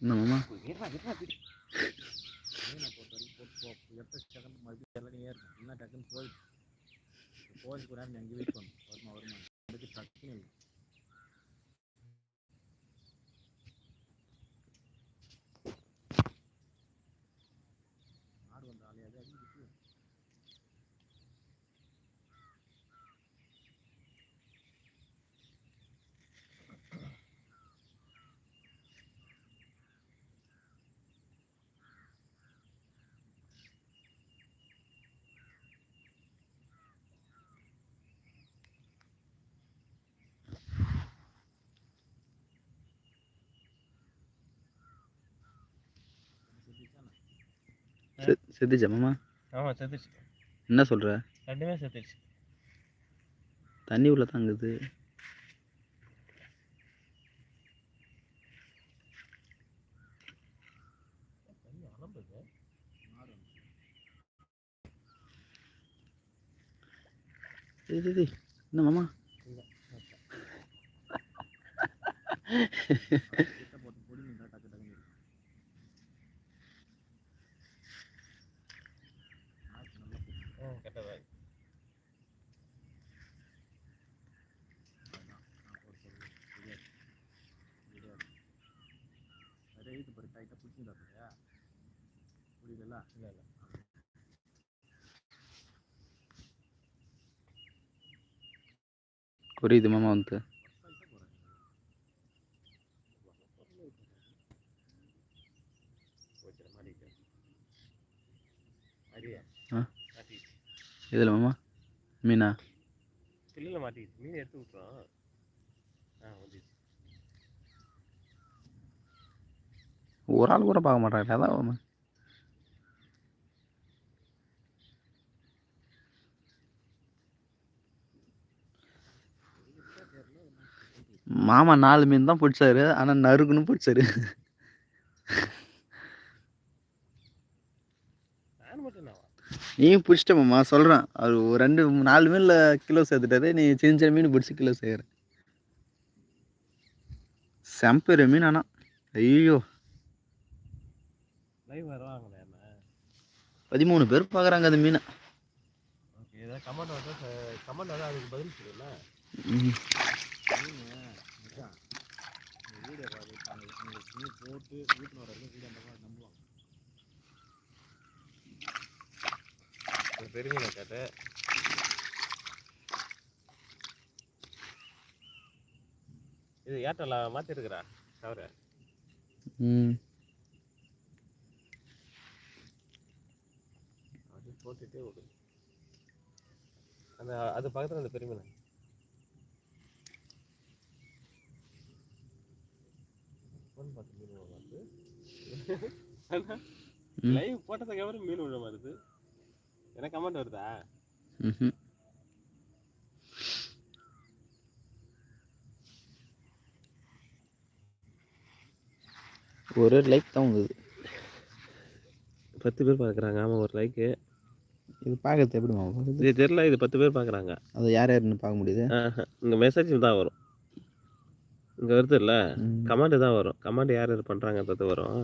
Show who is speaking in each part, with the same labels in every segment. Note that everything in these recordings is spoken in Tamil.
Speaker 1: என்ன மாமா
Speaker 2: என்ன டக்குன்னு போயிடுச்சு. போயிட்டு கூட அங்கே வருமா, வருமா. அதுக்கு டக்குன்னு இல்லை.
Speaker 1: செத்துச்சா மாமா.
Speaker 2: ஆமா செத்துச்சு.
Speaker 1: என்ன சொல்ற?
Speaker 2: ரெண்டுமே செத்துச்சு.
Speaker 1: தண்ணி உள்ள தாங்குது என்ன மாமா
Speaker 2: இல்ல, கிட்ட போட்டு பொடி மீன் தான் டக்கு டக்குன்னு இருக்கும். மாடு நல்லா சுத்தம். அதான், நான் போட்டு சொல்றேன். தெரியாது. தெரியாது. அதே இழுத்து பாரு, ஆ பிடிச்சிருந்தா பாரியா? புரியுதுல்ல? இல்ல, இல்ல.
Speaker 1: புரியுது மாமா வந்து. இதில் மாமா மீனா
Speaker 2: பில்லுல மாட்டிக்கிச்சு. மீன் எடுத்து விட்டுறோம். ஆ, வந்துச்சு.
Speaker 1: ஒரு ஆள் கூட பார்க்க மாட்டாங்க அதான் மாமா மாமா நாலு மீன் தான் பிடிச்சாரு. ஆனால் நறுக்குன்னு பிடிச்சாரு? நீ பிடிச்சிட்ட மாமா சொல்கிறேன் அவர் ஒரு ரெண்டு நாலு மீனில் கிலோ சேர்த்துட்டாரு. நீ சின்ன சின்ன மீன் பிடிச்சி கிலோ செய்கிற செம்பெரிய மீன் ஆனால் ஐயோ
Speaker 2: live வருவாங்களே?
Speaker 1: பதிமூணு பேர் பார்க்குறாங்க அந்த மீனை
Speaker 2: ஓகே, ஏதாவது comment வந்தா ச- comment வந்தா அதுக்கு பதில் உங்களுக்கு மீன் போட்டு வீட்டுல வர மாதிரி நம்புவாங்க. மீனை காட்டு. இது ஏர்டெல்ல மாத்திருக்கிறா தவிர
Speaker 1: ம்
Speaker 2: அது போட்டுட்டே விடு அந்த அது பக்கத்துல அந்த பெரிய மீன் ஃபோன் பார்த்து மீன் விழ. லைவ் போட்டதுக்கு அப்புறம் மீன் விழ மாட்டுது எனக்கு கமெண்ட் வருதா.
Speaker 1: ஒரு லைக் தான் வந்தது
Speaker 2: பத்து பேர் பார்க்குறாங்க. ஆமாம் ஒரு லைக்கு
Speaker 1: இது பார்க்கறது எப்படி
Speaker 2: இது தெரியல இது பத்து பேர் பார்க்குறாங்க
Speaker 1: அது யார் யாருன்னு பார்க்க முடியுது?
Speaker 2: இங்கே மெசேஜ் தான் வரும். இங்கே வருது இல்லை. கமாண்டு தான் வரும். கமாண்டு யார் யார் பண்ணுறாங்கன்றது வரும்.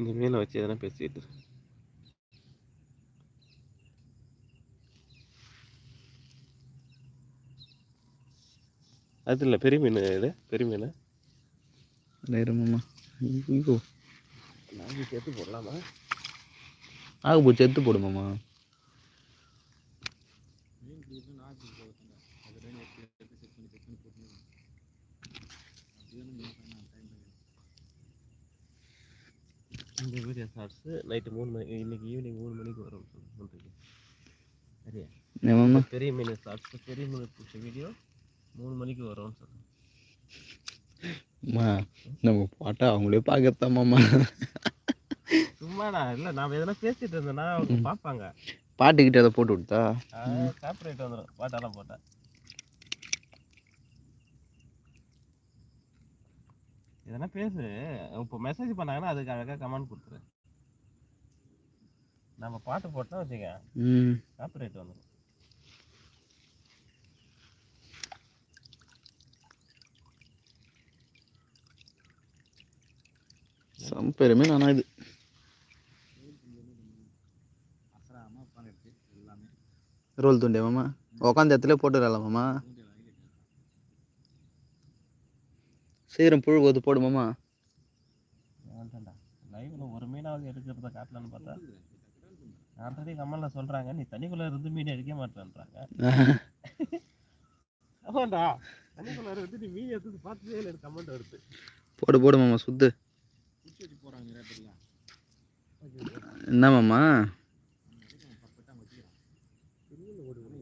Speaker 2: இந்த மீனை வச்சு எதனா பேசிட்டு அது இல்லை பெரிய மீன் இது பெரிய மீன்.
Speaker 1: நேரு மாமா ஐயோ.
Speaker 2: நாங்கள் சேர்த்து போடலாமா?
Speaker 1: ஆக போச்சு எடுத்து போடு மாமா
Speaker 2: மீன் பிடிக்கும் நான் பிடிக்க போகிறேன் அதில் எடுத்து எடுத்து செட் பண்ணி செட் பண்ணி போட்டு அப்படியே மீன் பண்ண டைம் இந்த வீடியோ ஷார்ட்ஸு நைட்டு மூணு மணி இன்னைக்கு ஈவினிங் மூணு மணிக்கு வரும் சொல்லிட்டு சரியா? பெரிய மீன் ஷார்ட்ஸ் பெரிய மீன் பிடிச்ச வீடியோ மூணு மணிக்கு வரும்னு
Speaker 1: அம்மா நம்ம பாட்டா அவங்களே பார்க்கத்தான் மாமா?
Speaker 2: சும்மாடா இல்லை நான் எதனா பேசிட்டு இருந்தேன்னா அவங்க. பார்ப்பாங்க
Speaker 1: பாட்டுக்கிட்ட அதை போட்டு விட்டா
Speaker 2: காப்பரேட் வந்துடும் பாட்டெல்லாம் போட்டேன் எதனா பேசு. இப்போ மெசேஜ் பண்ணாங்கன்னா அதுக்கு அழகாக கமெண்ட் கொடுத்துரு. நம்ம பாட்டு போட்டோம் வச்சுக்க காப்பரேட் வந்துடும்
Speaker 1: மீன் ஆனால் இது. ரோல் துண்டியா மாமா. உட்காந்த இடத்துல போட்டுடலாம் மாமா.
Speaker 3: தூண்டில் highlight இருக்கு.
Speaker 1: சீக்கிரம் புழு போது போடு மாமா.
Speaker 2: வேண்டாம்டா லைவ்ல ஒரு மீனாவது எடுக்கிறத காட்டலான்னு பார்த்தா ஆல்ரெடி கமல்ல சொல்றாங்க நீ தண்ணிக்குள்ள இருந்து மீன் எடுக்க மாட்டேன்றாங்க. ஆமாண்டா. தண்ணிக்குள்ள இருந்து நீ மீன் எடுத்து பார்த்ததே இல்லை கமெண்ட் வருது
Speaker 1: போடு போடு மாமா சுத்து
Speaker 3: குச்சி வச்சு போகிறாங்க நிறைய பேர்லாம்
Speaker 1: என்ன மாமா
Speaker 3: பர்ஃபெக்டாக வச்சுக்கிறான்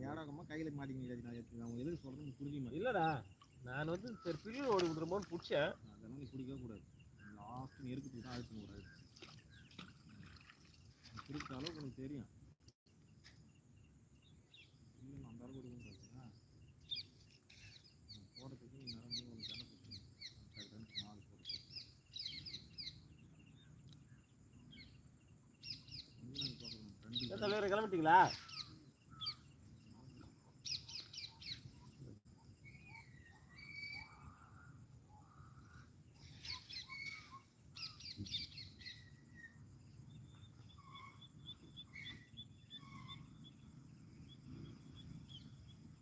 Speaker 3: ஏடாகமாக கையில் மாட்டிங்க நான் எதுக்கு சொல்கிறேன்னு புரிஞ்சுக்க மாட்டேன்
Speaker 2: இல்லடா நான் வந்து சரி பில்லு ஓடி விடுறமோன்னு பிடிச்சேன்.
Speaker 3: அதெல்லாம் நீ பிடிக்கவே கூடாது லாஸ்ட் நெருக்கத்துக்கு தான் அழுத்தணும் கூடாது பிடிச்ச அளவுக்கு உனக்கு தெரியும். அந்த அளவுக்கு கொடுக்க கூடாது போகிறதுக்கு நீ நேரம் நீ உனக்கு என்ன பிடிச்சி நாலு போட்டு ரெண்டு
Speaker 2: தலைவர் கிளம்பிட்டீங்களா?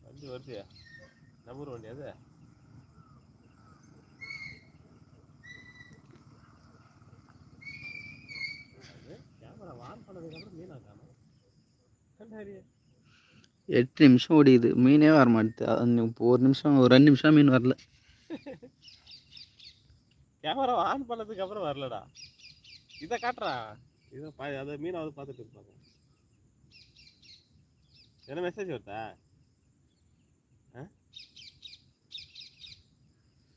Speaker 2: வண்டி வருது நம்ம ஊர் வண்டி அது? கேமரா ஆன் பண்ணதுக்கப்புறம் மீனாக்கா
Speaker 1: எட்டு நிமிஷம் ஓடிக்குது. மீனே வர மாட்டேது இப்போ ஒரு நிமிஷம் ஒரு ரெண்டு நிமிஷம் மீன் வரல.
Speaker 2: கேமரா ஆன் பண்ணதுக்கு அப்புறம் வரலடா. இதை காட்டுறா. இதை பா அதை மீனாவது பார்த்துட்டு இருப்பாங்க என்ன மெசேஜ் வருதா?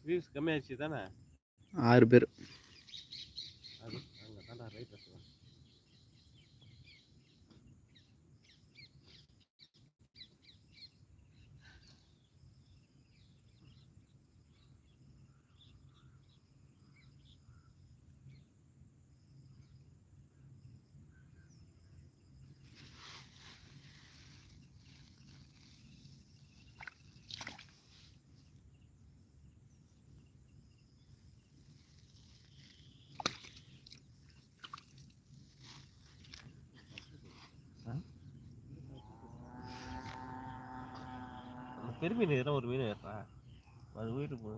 Speaker 2: வியூஸ் கம்மியாச்சு தானே?
Speaker 1: ஆறு பேர்.
Speaker 2: அது அங்கே தான்டா ரைட் வச்சுக்கலாம் மீன் ஒரு மீன் ஏறா அது வீட்டுக்கு போ.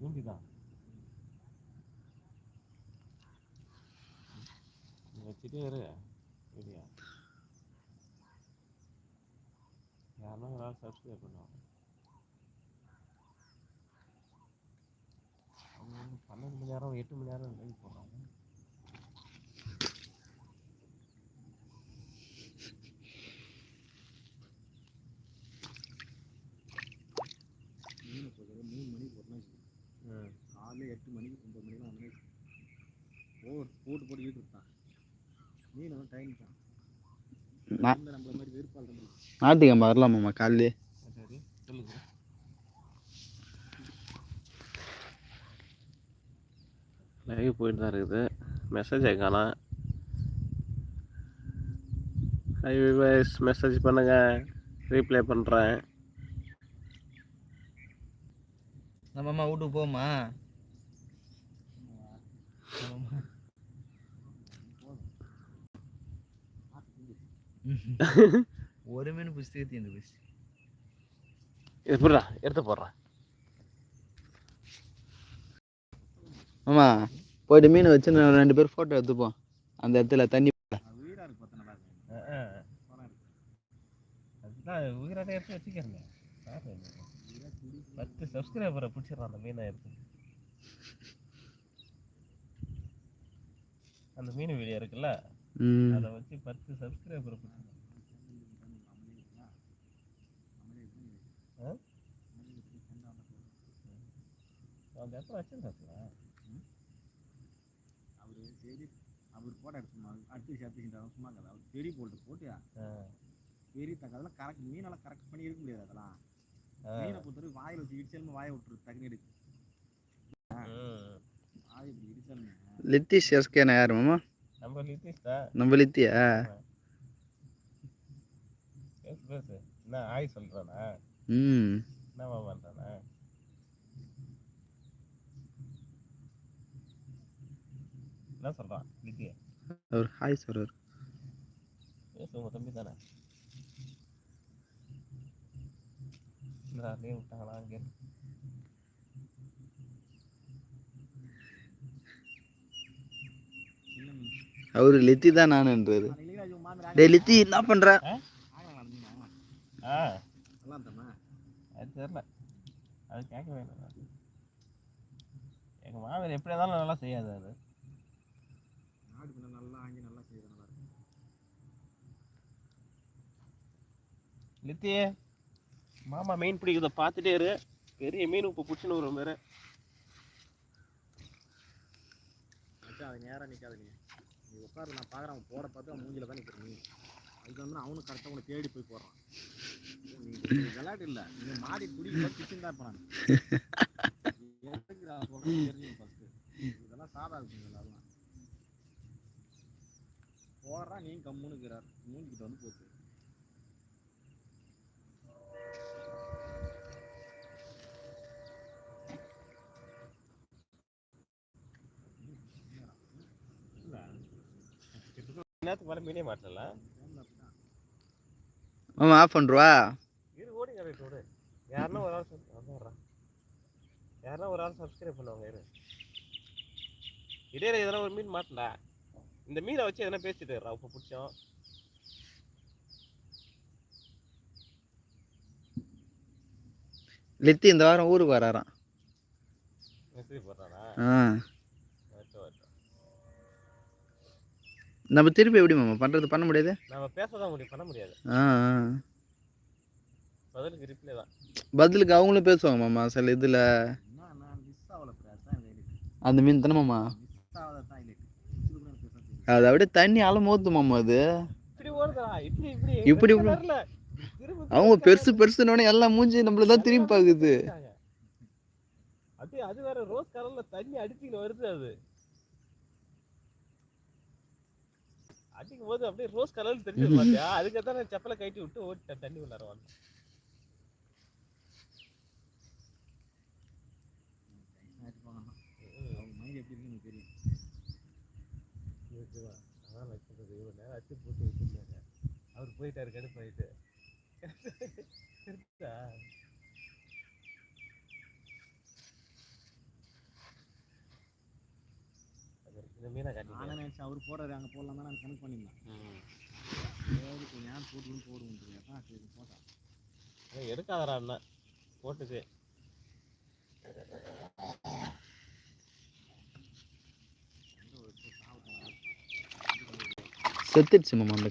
Speaker 2: ஊண்டிதான் வச்சுட்டே இரு. வீடியோ யாருன்னா ஒரு சப்ஸ்கிரைப் பண்ணுவாங்க அவங்க வந்து பன்னெண்டு மணி நேரம் எட்டு மணி நேரம்
Speaker 3: மீனை பொறுத்தவரை மூணு மணிக்கு போட்டோம்னா
Speaker 2: ம்
Speaker 3: காலையில் எட்டு மணிக்கு ஒன்பது மணிக்கு வந்து போட்டு போட்டு போட்டு ஈட்டு விட்டான் மீன் வந்து டைம் தான்
Speaker 1: நா-
Speaker 3: இல்லை நம்மள மாதிரி வெறுப்பால் தான்.
Speaker 1: ஞாயிற்றுக்கிழமை வரலாம் மாமா காலையிலே?
Speaker 2: சரி சொல்லுங்க. லைவ் போயிட்டு தான் இருக்குது. மெசேஜ் காணோம் ஹை விவாஸ் மெசேஜ் பண்ணுங்க. ரீப்ளை பண்ணுறேன்
Speaker 1: நம்ம அம்மா வீட்டுக்கு போமா ஒரு மீன் புஸ்தகத்தை தீர்ந்து போச்சு
Speaker 2: எப்படா எடுத்து போடுறேன்
Speaker 1: மாமா போயிட்டு மீன் வச்சு ரெண்டு பேர் ஃபோட்டோ எடுத்துப்போம். அந்த இடத்துல தண்ணி
Speaker 2: உயிரோட எடுத்து வச்சுக்கிறேங்க. பத்து சப்ஸ்கிரைபரை பிடிச்சிடறான் அந்த மீனை எடுத்து. அந்த மீன் வீடியோ இருக்குல்ல? அதை வச்சு பத்து சப்ஸ்கிரைபரை பிடிச்சிடறான். அந்த இடத்துல வச்சிருந்தாச்சுல
Speaker 3: அவர் சரி அவர் போட எடுத்துமா அடுத்து சேர்த்துக்கிட்டாங்க சும்மா கதை அவர் பெரிய போல்ட்டு போட்டு பெரிய தக்க அதெல்லாம் கரெக்ட் மீனெல்லாம் கரெக்ட் பண்ணி இருக்க முடியாது அதெல்லாம். மீனை பொறுத்தவரை வாயில் வச்சு இடிச்சாலுமே வாயை விட்டுரு டக்குனு எடுக்கு வாய் இப்படி இடிச்சாலுமே.
Speaker 1: லித்திஷ் எஸ்கேனா யார் மாமா?
Speaker 2: நம்ம லித்திஷ் தான்.
Speaker 1: நம்ம லித்தியா?
Speaker 2: பேசு. என்ன ஆய் சொல்றானா?
Speaker 1: ம்.
Speaker 2: என்னவா பண்றானா என்ன சொல்றான் லித்தி
Speaker 1: அவர் ஹாய் சொல்றாரு
Speaker 2: பேசு உங்க தம்பி தானே? லீவ் விட்டாங்களா அங்கே?
Speaker 1: அவரு லெத்தி தான்
Speaker 3: மாமி
Speaker 1: டேய் லெத்தி என்ன பண்ற?
Speaker 2: தெரியல. அது கேட்க வேணும் எங்க மாமியார் எப்படி இருந்தாலும் நல்லா செய்யாது அது.
Speaker 3: நல்லா ஆங்கி நல்லா செய்யறது நல்லா இருக்கும்
Speaker 2: லித்தி மாமா மீன் பிடிக்கிறத பார்த்துட்டே இரு. பெரிய மீன் இப்போ பிடிச்சின்னு வரும் வேற.
Speaker 3: அது நேரா நிக்காத நீ நீ உட்காரு நான் பார்க்குறேன் அவன் போட பார்த்து அவன் மூஞ்சில தான் நிற்கிற நீ அதுக்கு வந்து அவனும் கரெக்டாக உன்னை தேடி போய் போடுறான். விளையாட்டு இல்லை. நீ மாடி குடி கிச்சன் தான் தெரிஞ்சுக்கணும் ஃபஸ்ட்டு இதெல்லாம் சாதா இருக்குங்க அதெல்லாம் போடுறான் நீ கம்முன்னு இருக்கிறார். மூஞ்சிக்கிட்ட வந்து போச்சு
Speaker 2: நேரத்துக்கு மேலே மீனே மாட்டல?
Speaker 1: மாமா ஆஃப் பண்ணுவா
Speaker 2: இரு ஓடி கரெக்ட் ஓடு. யாருன்னா ஒரு ஆள் வந்துடுறான் யாருன்னா ஒரு ஆள் சப்ஸ்கிரைப் பண்ணுவாங்க இரு. இடையில எதனா ஒரு மீன் மாட்டல இந்த மீனை வச்சு எதனா பேசிட்டு இருக்கா இப்போ பிடிச்சோம்
Speaker 1: லெத்தி இந்த வாரம் ஊருக்கு வராராம். நம்ம திருப்பி எப்படி மாமா? பண்றது பண்ண முடியாது?
Speaker 2: நம்ம பேசதான் முடியும் பண்ண முடியாது.
Speaker 1: ஆ ஆ.
Speaker 2: பதிலுக்கு ரிப்ளை தான்.
Speaker 1: பதிலுக்கு அவங்களும் பேசுவாங்க மாமா சில இதுல. அந்த மீன் தானே மாமா
Speaker 3: மிஸ் ஆகாத தான் இல்லை இது கூட எனக்கு பேச தெரியும்
Speaker 1: அது அப்படியே தண்ணி அலமோத்து மாமா அது.
Speaker 2: இப்படி
Speaker 1: அவங்க பெருசு பெருசுனோடனே எல்லாம் மூஞ்சி நம்மள தான் திரும்பி பாக்குது.
Speaker 2: அது வேற ரோஸ் கலர்ல தண்ணி அடிச்சுக்கிட்டு வருது அது. அடிக்கும் போது அப்படியே ரோஸ் கலர்ல தெரிஞ்சது பாத்தியா? அதுக்கு தான் செப்பலை கட்டி விட்டு ஓடிட்டேன் தண்ணி உள்ளார வந்து
Speaker 3: அவங்க மைண்ட் எப்படி இருக்குன்னு எனக்கு தெரியும்
Speaker 2: இருக்குதா? அதான் நான் சொல்றது அடிச்சு போட்டு வச்சிருந்தாங்க. அவர் போயிட்டாரு கடுப்பு ஆயிட்டு. இருக்கா?
Speaker 3: நினைச்சேன் அவர் போடுறாரு அங்கே போடலாம் தான் நான் கணக்கு பண்ணியிருந்தேன். நேரம் போட்டுன்னு போடுவோம் தான் சரி போட்டேன்
Speaker 2: ஏய், எடுக்காதடா அண்ணன். போட்டுக்கு
Speaker 3: எங்க ஒரு இடத்துல சாப்பிட்டேன்.
Speaker 1: செத்துடுச்சு மாமா அந்த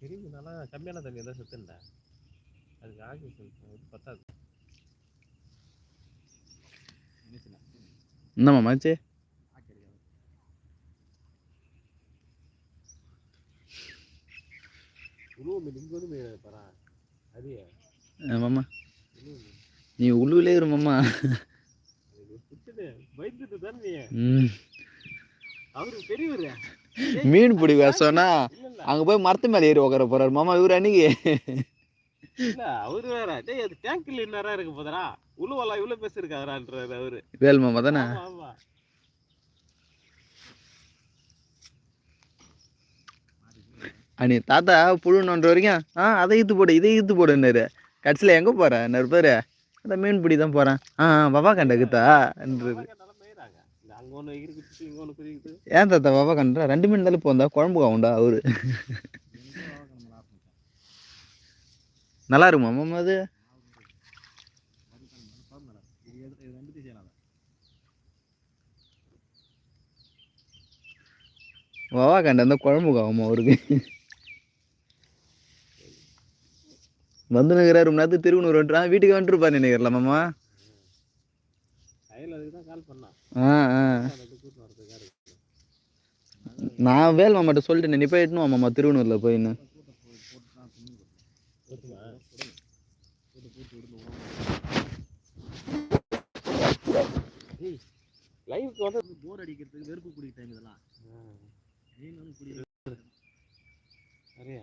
Speaker 2: திரும்பி நல்லா கம்மியான தண்ணி தான் செத்துண்டா அதுக்கு ஆக்சிஜன் இது பத்தாது.
Speaker 1: என்ன மாமா ஆச்சு? மாமா? நீ உள்ளூர்லே இரு மாமா.
Speaker 2: அது பிடிச்சது பயந்துட்டு தானே நீ.
Speaker 1: ம்.
Speaker 2: அவரு பெரியவர்.
Speaker 1: மீன் பிடிக்க சொன்னா அங்க போய் மரத்து மேல ஏறி உட்கார போறாரு. மாமா இவரு அன்னைக்கு
Speaker 2: அவரு வேற. டேய் அது டேங்க்ல என்னடா இருக்கு போதரா இவ்வளவு பேசிருக்காரான்றாரு அவரு.
Speaker 1: வேல் மாமா தானே? அன்னைக்கு தாத்தா புழு நோன்ற வரைக்கும் ஆ அதை இழுத்து போடு இதை இழுத்து போடுன்னாரு. கடைசியில் எங்கே போகிறேன் பேர்? அந்த மீன் பிடி தான் போகிறேன் ஆ ஆ, பாபா ஏன் தாத்தா பாபா கண்டா ரெண்டு மீன் தானே போந்தா குழம்பு ஆகும்டா அவரு நல்லா இருக்குமா மாமா அது பாபா கண்ட அந்த குழம்பு ஆகுமா அவருக்கு வந்து நிற்கிறாரு ரொம்ப நேரத்துக்கு திருவண்ணூர் வந்துட்டு வீட்டுக்கு வந்துருப்பாரு நினைக்கிறல மாமா
Speaker 2: கையில அதுக்கு தான் கால் பண்ணான்
Speaker 1: ஆ ஆ. நான் வேல் மாமாட்ட சொல்லிட்டேன் நீ போய் எட்டுனு மாமா திருவண்ணூரில் போயின்னு.
Speaker 2: லைவுக்கு வந்து
Speaker 3: போர் அடிக்கிறதுக்கு வெறுப்பு டைம் இதெல்லாம்
Speaker 2: சரியா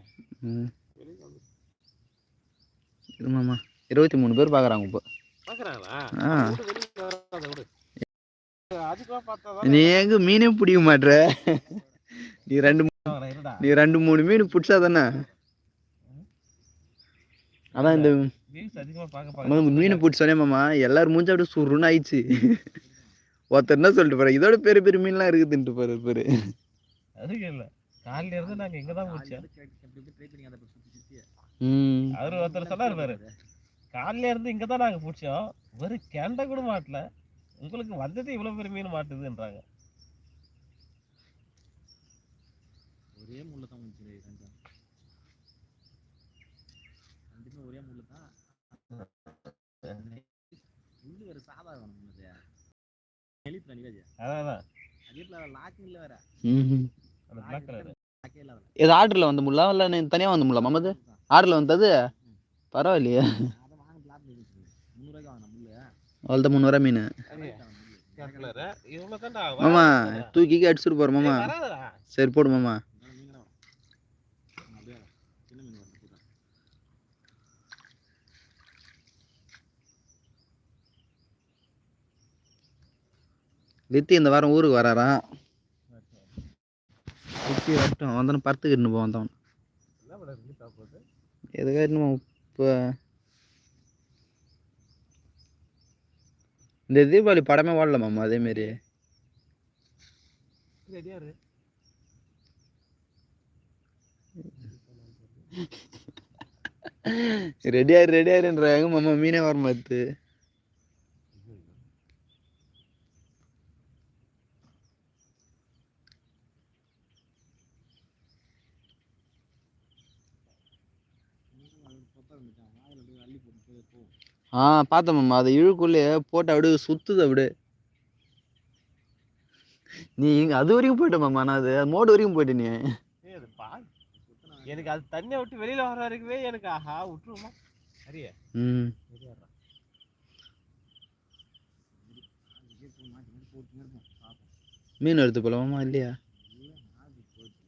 Speaker 1: இருபத்தி மூணு பேர் பார்க்குறாங்க இப்போ
Speaker 2: பார்க்குறாங்களா
Speaker 1: ஆ
Speaker 2: விடு வெளியே வராத விடு அதுக்கெல்லாம் பார்த்தா
Speaker 1: நீ எங்க மீனே பிடிக்க மாட்ற? நீ ரெண்டு நீ ரெண்டு மூணு மீன் பிடிச்சா தானே? அதான் இந்த மீன் பிடிச்சோனே மாமா எல்லாரும் மூஞ்சி அப்படியே சுருன்னு ஆயிடுச்சு. ஒருத்தர் என்ன சொல்லிட்டு போற இதோட பெரிய பெரிய மீன்லாம் இருக்குதுன்ட்டு பாரு பாரு
Speaker 2: காலையில இருந்து நாங்கள் இங்கே தான் அவர் ஒருத்தர் சொன்னார் பாரு காலையில இருந்து இங்கே தான் நாங்கள் பிடிச்சோம். ஒரு கெண்டை கூட மாட்டல. உங்களுக்கு வந்தது இவ்வளோ பெரிய மீன் மாட்டுதுன்றாங்க.
Speaker 3: ஒரே முள்ள தான் முடிச்சு ரெண்டும் ரெண்டுமே ஒரே முள்ளு தான் முள்ளு வேற சாதாரண முள்ளு
Speaker 2: அதான்
Speaker 3: அதே லாக்கிங் இல்ல வேற.
Speaker 1: ம்
Speaker 2: அந்த பிளாக் கலர்
Speaker 3: லாக்கே இல்ல
Speaker 1: இது ஆர்டரில் வந்து முல்லா இல்லை நீ தனியாக வந்து முல்லா மாமது ஆர்டரில் வந்தது? பரவாயில்லையே
Speaker 3: அதை வாங்க பிளாட் முந்நூறுவாய்க்கு வாங்கின முள்ளு
Speaker 1: அவ்வளோதான் முந்நூறுவா மீன். மாமா தூக்கி அடிச்சுட்டு போகிறோம் மாமா. சரி போடு மாமா. வித்தி இந்த வாரம் ஊருக்கு வராராம் வித்தி வரட்டும். வந்தோன்னு பருத்துக்கிட்டு போ வந்தவன் எதுக்காக இன்னும் இப்போ இந்த தீபாவளி படமே ஓடல மாமா அதேமாரி?
Speaker 2: ரெடியாரு இரு
Speaker 1: ரெடியாரு ரெடியாருன்றாங்க. மாமா மீனே வர மாத்து
Speaker 3: அது பொத்தா இருந்துச்சான் வாயில் அப்படியே அள்ளி போட்டு போய் போகும்
Speaker 1: ஆ பார்த்தேன் மாமா. அது இழுக்குள்ளேயே போட்டு அப்படியே சுத்துது அப்படியே. நீ இங்க அது வரைக்கும் போயிட்ட மாமா. நான் அது மோடு வரைக்கும் போயிட்ட நீ.
Speaker 2: எனக்கு அது தண்ணியை விட்டு வெளியில வர வரைக்குமே எனக்கு ஆஹா விட்டுருமா சரியா?
Speaker 1: ம். மீன் எடுத்து போல மாமா இல்லையா?
Speaker 3: இல்லை நாளைக்கு போயிட்டு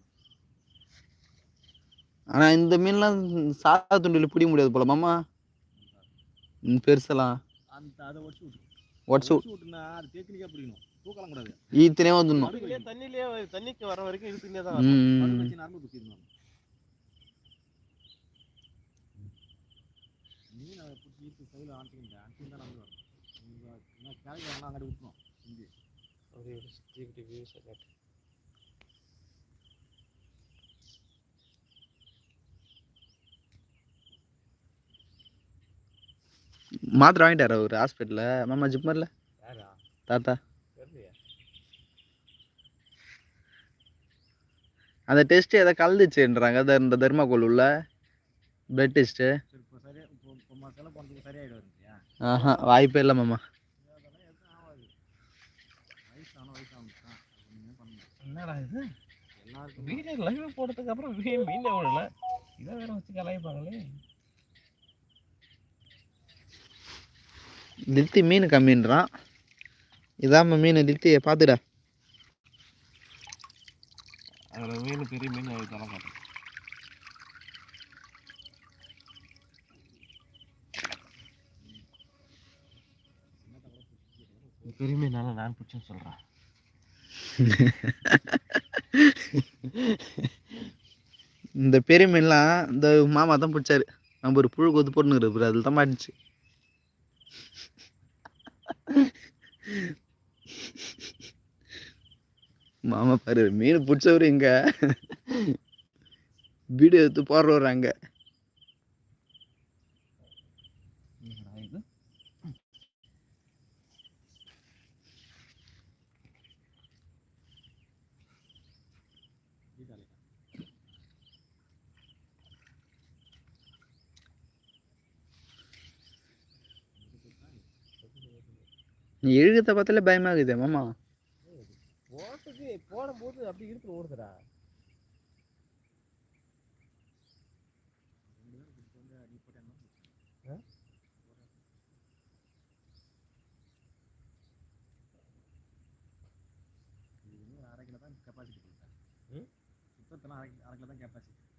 Speaker 1: ஆனா இந்த மீன்லாம் சாதா துண்டில் பிடிக்க முடியாது போல மாமா. ம், பெருசெல்லாம்
Speaker 3: அந்த அதை ஒடிச்சு விட்டு
Speaker 1: உடச்சு
Speaker 3: ஒடிச்சு விட்டுனா அது தேக்கினிக்கா பிடிக்கணும். தூக்கலாம் கூடாது.
Speaker 1: ஈத்தனே வந்துடணும்.
Speaker 2: தண்ணியிலேயே தண்ணிக்கு வர வரைக்கும் இழுத்துட்டே தான்
Speaker 1: ம்,
Speaker 2: வரணும்.
Speaker 1: ம்,
Speaker 3: நடுவு
Speaker 1: ம்.
Speaker 3: வச்சு நரம்பு குத்திடணும் மீன் அதை பிடிச்சி ஈர்த்து தான் கிழக்கு வரணும். அங்கே விட்டுரும் இங்கே.
Speaker 2: அப்படியே இப்படி சுத்திக்கிட்டு views
Speaker 1: மாத்திரை வாங்கிட்டாரா ஒரு ஹாஸ்பிட்டல்ல மாமா ஜிப்மர்ல
Speaker 2: யாரா?
Speaker 1: தாத்தா. அந்த டெஸ்ட் எதை கலந்துச்சுன்றாங்க. அந்த இந்த தர்மாக்கோல் உள்ள பிளட் டெஸ்ட்டு ஆஹா வாய்ப்பே இல்லை மாமா.
Speaker 2: என்னடா இது?
Speaker 3: எல்லாருக்கும்
Speaker 2: வீடியோ லைவ் போட்டதுக்கு அப்புறம் மீன் விடல இதை வேற வச்சு கலாய்ப்பாங்களே.
Speaker 1: லித்தி மீன் கம்மின்றான். இதாம்மா மீன் லித்தி பார்த்துடா.
Speaker 2: அதில் மீன் பெரிய மீன் அது தர மாட்டேன் பெரிய மீனால நான் பிடிச்சேன்னு சொல்கிறேன்
Speaker 1: இந்த பெரிய மீன்லாம் இந்த மாமா தான் பிடிச்சாரு. நம்ம ஒரு புழு கொத்து போட்டுன்னு அதில் தான் மாட்டுச்சு மாமா பாரு மீன் பிடிச்சவரு இங்க வீடியோ எடுத்து போடுறவர் அங்க
Speaker 3: Gracias.
Speaker 1: நீ எழுகத்தை பார்த்தாலே பயமாகுதே மாமா.
Speaker 2: போட்டது போடும்போது அப்படி இருக்கு ஓடுதுடா.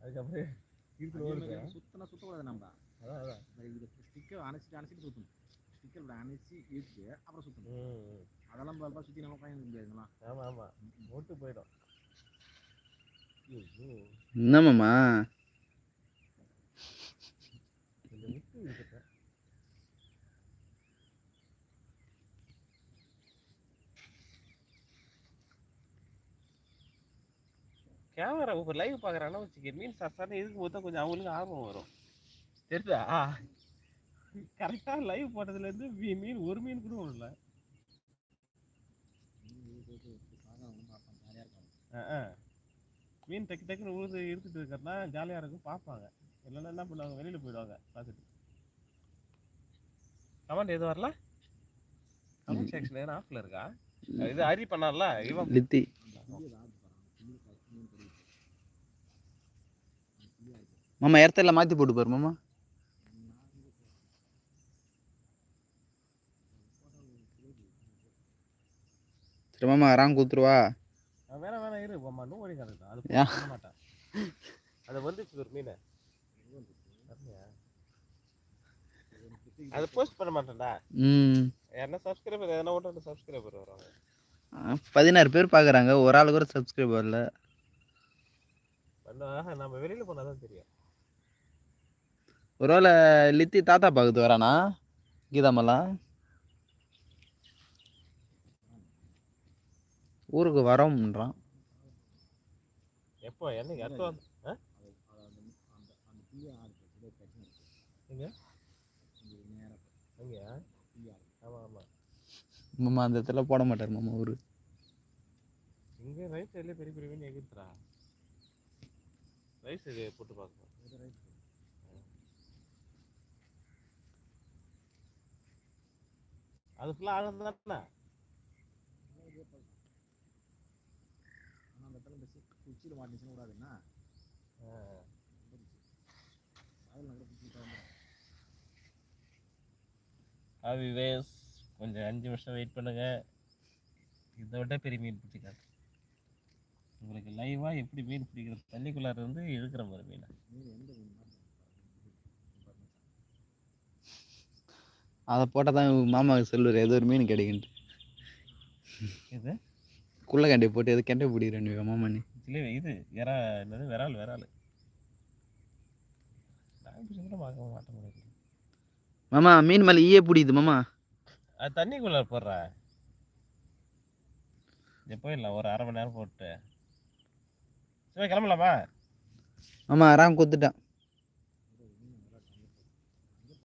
Speaker 2: அதுக்கப்புறம் இழுத்து
Speaker 3: சுத்தனா சுத்தக்கூடாது நம்ம.
Speaker 2: அதான் அதான்.
Speaker 3: இது ஸ்டிக்கர் அணைச்சிட்டு அணைச்சிட்டு சுத்தணும். ஸ்டிக்கர் இப்படி அணைச்சி இழுத்து அப்புறம் சுத்தணும்
Speaker 2: ம், ம்.
Speaker 3: அதெல்லாம் பாப்பா சுற்றி நம்ம பயன் முடியாதுங்களா
Speaker 2: ஆமா ஆமா. ஓட்டு போயிடும். ஐயோ,
Speaker 1: என்ன மாமா
Speaker 2: கொஞ்சம் விட்டு இழுத்துட்டேன் கேமரா இப்போ லைவ் பார்க்குறாங்கன்னா வச்சுக்க மீன் சாப்பிட்டா இதுக்கு மொத்தம் கொஞ்சம் அவங்களுக்கு ஆர்வம் வரும். தெரியுதா? கரெக்டாக லைவ் போட்டதுலேருந்து மீன் ஒரு மீன் கூட ஆ, ஆ. மீன் டக்கு டக்குன்னு உழுது இழுத்துட்டு இருக்கிறதா ஜாலியாக இருக்கும் பார்ப்பாங்க. இல்லைன்னா என்ன பண்ணுவாங்க வெளியில் போயிடுவாங்க பார்த்துட்டு. கமெண்ட் எதுவும் வரல? கமெண்ட் செக்ஷன் எதுவும் ஆஃப்ல இருக்கா? இது ஹரி பண்ணார்ல இவன்.
Speaker 1: லித்தி மாமா இடத்துல மாற்றி போட்டு பாரு மாமா. சரி மாமா ராங் கூத்துருவா
Speaker 2: அவன் வேணா வேணா இரு. அம்மா நோ வழி கலக்கு அது. பண்ண மாட்டான். அது வந்துச்சு ஒரு மீன்? அது போஸ்ட் பண்ண மாட்டேன்டா.
Speaker 1: ம்.
Speaker 2: என்ன சப்ஸ்கிரைபர் எதனா ஓட்டு சப்ஸ்கிரைபர் வருவாங்க
Speaker 1: ஆ, பதினாறு பேர் பார்க்குறாங்க ஒரு ஆளுக்கு கூட சப்ஸ்கிரைப் வரல
Speaker 2: நம்ம வெளியில போனா தான் தெரியும்.
Speaker 1: ஒருவேளை லித்தி தாத்தா பார்க்கறது வரானா? கீதாமெல்லாம் ஊருக்கு வரோம்ன்றான்
Speaker 2: எப்போ என்னைக்கு அடுத்த வாரம் ஆ?
Speaker 3: அந்த புளிய ஆடு பிரச்சனை இருக்கு
Speaker 2: எங்க?
Speaker 3: இங்க நேரா
Speaker 2: அங்கேயா
Speaker 3: புளிய ஆடு
Speaker 2: ஆமா ஆமா.
Speaker 1: மாமா அந்த இடத்துல போட மாட்டார் மாமா ஊரு.
Speaker 2: இங்க ரைட் சைட்ல பெரிய பெரிய மீன் எகிருத்துறா. ரைஸ் இது போட்டு பார்க்கணும். அது ஃபுல்லா ஆழம் தானே
Speaker 3: அந்த இடத்துல இந்த குச்சியில் மாட்டிச்சுன்னு விடாதுன்னா அதில் கூட குச்சி வந்துடும்
Speaker 2: ஹாவி வேஸ் கொஞ்சம் அஞ்சு வருஷம் வெயிட் பண்ணுங்க. இதை விட பெரிய மீன் பிடிச்சிக்காது. உங்களுக்கு லைவா எப்படி மீன் பிடிக்கிறது? தண்ணிக்குள்ளார இருந்து இழுக்கிற மாதிரி மீன்.
Speaker 1: அதை போட்டால் தான் மாமாவுக்கு சொல்லுவார் ஏதோ ஒரு மீன் கிடைக்குன்ட்டு.
Speaker 2: இது
Speaker 1: குள்ள கண்டை போட்டு எது கெண்டை பிடிக்கிறேன் மாமா நீ?
Speaker 2: ஜிலேபி இது எறா என்னது விரால் விரால். பார்க்க
Speaker 1: மாமா. மீன் மேலே ஈயே பிடிக்குது மாமா.
Speaker 2: அது தண்ணிக்குள்ள போடுற. போயிடலாம் ஒரு அரை மணி நேரம் போட்டு. சரி கிளம்பலாமா?
Speaker 1: மாமா ராங் கொத்துட்டான்.